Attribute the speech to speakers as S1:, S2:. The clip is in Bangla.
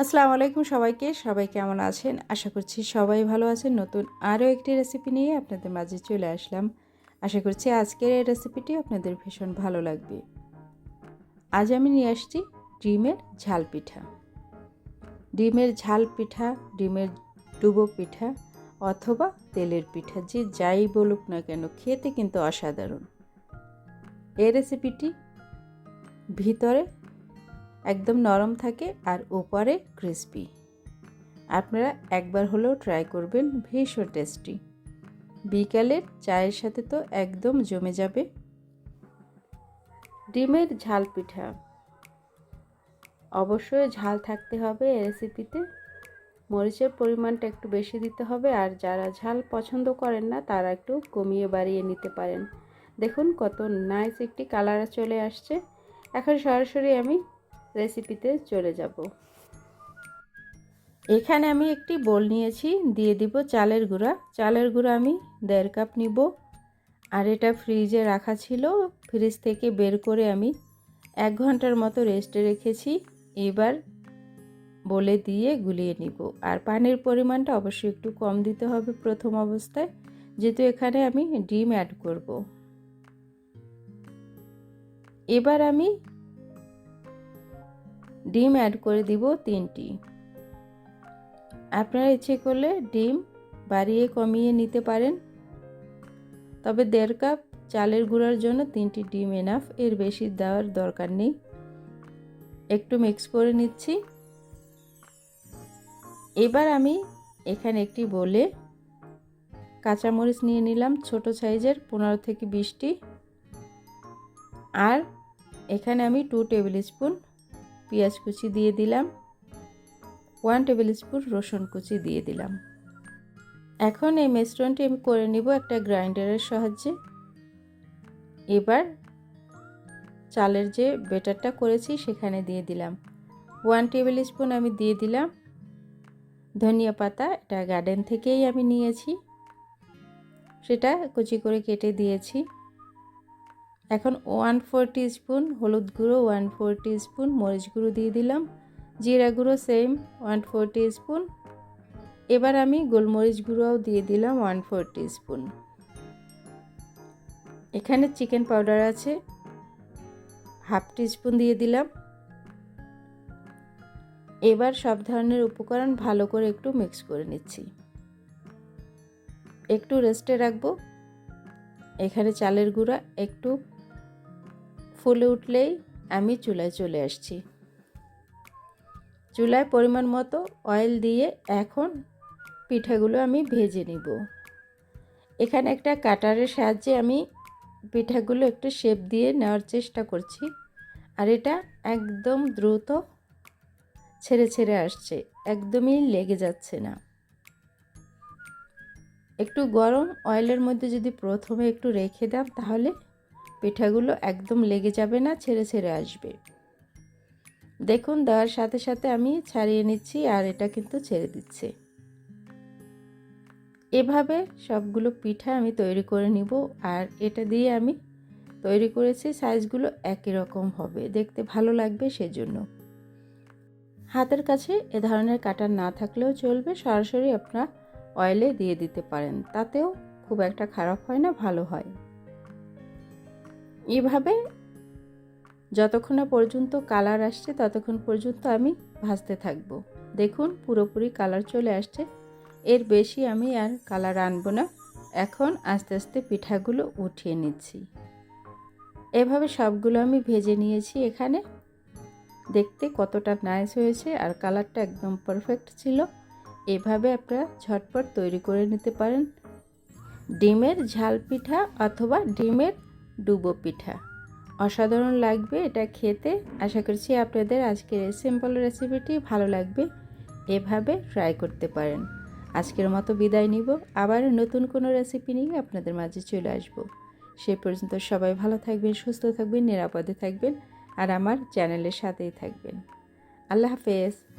S1: আসসালামু আলাইকুম সবাইকে। সবাই কেমন আছেন? আশা করছি সবাই ভালো আছেন। নতুন আরও একটি রেসিপি নিয়ে আপনাদের মাঝে চলে আসলাম। আশা করছি আজকের এই রেসিপিটি আপনাদের ভীষণ ভালো লাগবে। আজ আমি নিয়ে আসছি ডিমের ঝাল পিঠা। ডিমের ঝাল পিঠা, ডিমের ডুবো পিঠা অথবা তেলের পিঠা, যে যাই বলুক না কেন, খেতে কিন্তু অসাধারণ। এই রেসিপিটি ভিতরে একদম নরম থাকে আর ওপরে ক্রিসপি আপনারা একবার হলেও ট্রাই করবেন, ভীষণ টেস্টি বিকালের চায়ের সাথে তো একদম জমে যাবে। ডিমের ঝাল পিঠা। অবশ্যই ঝাল থাকতে হবে রেসিপিতে মরিচের পরিমাণটা একটু বেশি দিতে হবে আর যারা ঝাল পছন্দ করেন না, তারা একটু কমিয়ে বাড়িয়ে নিতে পারেন। দেখুন কত নাইস একটি কালার চলে আসছে। এখন সরাসরি আমি রেসিপিতে চলে যাব। এখানে আমি একটি বোল নিয়েছি, দিয়ে দিব চালের গুঁড়া। চালের গুঁড়া আমি দেড় কাপ নিব। আর এটা ফ্রিজে রাখা ছিল, ফ্রিজ থেকে বের করে আমি এক ঘণ্টার মতো রেস্টে রেখেছি। এবার বলে দিয়ে গুলিয়ে নিব। আর পানির পরিমাণটা অবশ্যই একটু কম দিতে হবে প্রথম অবস্থায়, যেহেতু এখানে আমি ডিম অ্যাড করব। এবার আমি ডিম অ্যাড করে দিব তিনটি। আপনারা ইচ্ছে করলে ডিম বাড়িয়ে কমিয়ে নিতে পারেন। তবে দেড় কাপ চালের গুঁড়ার জন্য তিনটি ডিম এনাফ এর বেশি দেওয়ার দরকার নেই। একটু মিক্স করে নিচ্ছি। এবার আমি এখানে একটি বলে কাঁচামরিচ নিয়ে নিলাম ছোট সাইজের পনেরো থেকে বিশটি। আর এখানে আমি টু টেবিল স্পুন পেঁয়াজ কুচি দিয়ে দিলাম। ওয়ান টেবিল স্পুন রসুন কুচি দিয়ে দিলাম। এখন এই মিশ্রণটি আমি করে নিব একটা গ্রাইন্ডারের সাহায্যে। এবার চালের যে বেটারটা করেছি সেখানে দিয়ে দিলাম। ওয়ান টেবিল স্পুন আমি দিয়ে দিলাম। ধনিয়া পাতা এটা গার্ডেন থেকেই আমি নিয়েছি। সেটা কুচি করে কেটে দিয়েছি। এখন ওয়ান ফোর স্পুন হলুদ গুঁড়ো, ওয়ান ফোর স্পুন মরিচ গুঁড়ো দিয়ে দিলাম। জিরা গুঁড়ো সেম ওয়ান ফোর স্পুন এবার আমি গোলমরিচ গুঁড়োও দিয়ে দিলাম ওয়ান ফোর স্পুন এখানে চিকেন পাউডার আছে, হাফ স্পুন দিয়ে দিলাম। এবার সব ধরনের উপকরণ ভালো করে একটু মিক্স করে নিচ্ছি। একটু রেস্টে রাখব। এখানে চালের গুঁড়া, একটু ফুলে উঠলেই আমি চুলায় চলে আসছি। চুলায় পরিমাণ মতো অয়েল দিয়ে এখন পিঠাগুলো আমি ভেজে নিব। এখানে একটা কাটারের সাহায্যে আমি পিঠাগুলো একটু শেপ দিয়ে নেওয়ার চেষ্টা করছি আর এটা একদম দ্রুত ছেড়ে ছেড়ে আসছে, একদমই লেগে যাচ্ছে না। একটু গরম অয়েলের মধ্যে যদি প্রথমে একটু রেখে দাম তাহলে পিঠাগুলো একদম লেগে যাবে না, ছেড়ে ছেড়ে আসবে। দেখুন, দেওয়ার সাথে সাথে আমি ছাড়িয়ে নিচ্ছি আর এটা কিন্তু ছেড়ে দিচ্ছে। এভাবে সবগুলো পিঠা আমি তৈরি করে নিব আর এটা দিয়ে আমি তৈরি করেছি, সাইজগুলো একই রকম হবে। দেখতে ভালো লাগবে সেজন্য। হাতের কাছে এ ধরনের কাটার না থাকলেও চলবে, সরাসরি আপনার অয়েলে দিয়ে দিতে পারেন। তাতেও খুব একটা খারাপ হয় না, ভালো হয়। এভাবে যতক্ষণ না পর্যন্ত কালার আসছে, ততক্ষণ পর্যন্ত আমি ভাজতে থাকব। দেখুন, পুরোপুরি কালার চলে আসছে। এর বেশি আমি আর কালার আনব না। এখন আস্তে আস্তে পিঠাগুলো উঠিয়ে নিচ্ছি। এভাবে সবগুলো আমি ভেজে নিয়েছি এখানে। দেখতে কতটা নাইস হয়েছে আর কালারটা একদম পারফেক্ট ছিল। এভাবে আপনারা ঝটপট তৈরি করে নিতে পারেন। ডিমের ঝাল পিঠা অথবা ডিমের ডুবো পিঠা। অসাধারণ লাগবে এটা খেতে। আশা করছি আপনাদের আজকের এই সিম্পল রেসিপিটি ভালো লাগবে। এভাবে ট্রাই করতে পারেন। আজকের মতো বিদায় নিব। আবার নতুন কোনো রেসিপি নিয়ে আপনাদের মাঝে চলে আসব। সে পর্যন্ত সবাই ভালো থাকবেন, সুস্থ থাকবেন, নিরাপদে থাকবেন। আর আমার চ্যানেলের সাথেই থাকবেন। আল্লাহ হাফেজ।